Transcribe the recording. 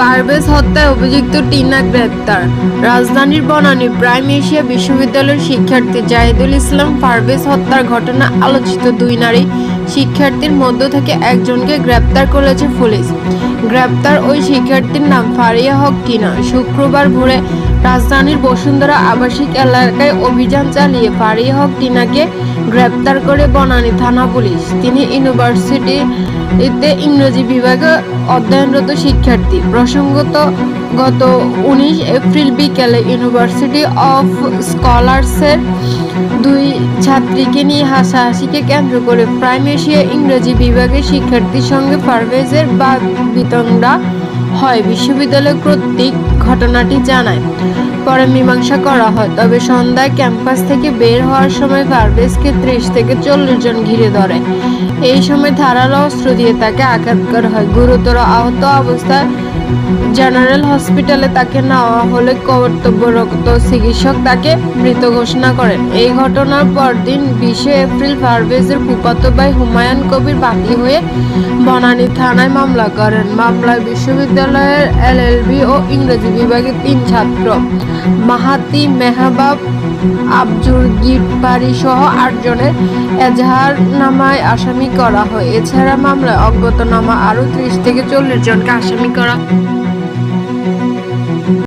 পারভেজ হত্যায় অভিযুক্ত টিনা গ্রেপ্তার। রাজধানীর বনানী প্রাইম এশিয়া বিশ্ববিদ্যালয়ের শিক্ষার্থী জাহিদুল ইসলাম পারভেজ হত্যার ঘটনা আলোচিত দুই নারী শিক্ষার্থীর মধ্য থেকে একজনকে গ্রেপ্তার করেছে পুলিশ। গ্রেপ্তার ওই শিক্ষার্থীর নাম ফারিয়া হক টিনা শুক্রবার ভোরে রাজধানীর বসুন্ধরা আবাসিক এলাকায় অভিযান চালিয়ে ফারিয়া হক টিনাকে গ্রেপ্তার করে বনানী থানা পুলিশ। তিনি ইউনিভার্সিটিতে ইংরেজি বিভাগে অধ্যয়নরত শিক্ষার্থী। প্রসঙ্গত, গত উনিশ এপ্রিল বিকেলে ইউনিভার্সিটি অফ স্কলার্সের ছাত্রীকে নিয়ে হাসাহাসিকে কেন্দ্র করে প্রাইম এশিয়া ইংরেজি বিভাগের শিক্ষার্থীর সঙ্গে পারভেজের বাদ বিতণ্ডা হয়, বিশ্ববিদ্যালয় কর্তৃক ঘটনাটি জানায়। পরে মীমাংসা করা হয়, তবে সন্ধ্যায় ক্যাম্পাস থেকে বের হওয়ার সময় পারভেজকে ত্রিশ থেকে চল্লিশ জন ঘিরে ধরে। এই সময় ধারালো অস্ত্র দিয়ে তাকে আঘাত করা হয়। গুরুতর আহত অবস্থায় জেনারেল হসপিটালে তাকে নেওয়া হলে কর্তব্যরত চিকিৎসক তাকে মৃত ঘোষণা করেন। এই ঘটনার পরদিন বিশে এপ্রিল পারভেজের ফুফাতো ভাই হুমায়ুন কবির বাকি হয়ে বনানী থানায় মামলা করেন। মামলায় বিশ্ববিদ্যালয়ের এলএলবি ও ইংরেজি বিভাগের তিন ছাত্র, মাহাতি মেহবাব, আবজুর গিটবাড়ি সহ আটজনের এজাহার নামায় আসামি করা হয়। এছাড়া মামলায় অজ্ঞাতনামা আরও ত্রিশ থেকে চল্লিশ জনকে আসামি করা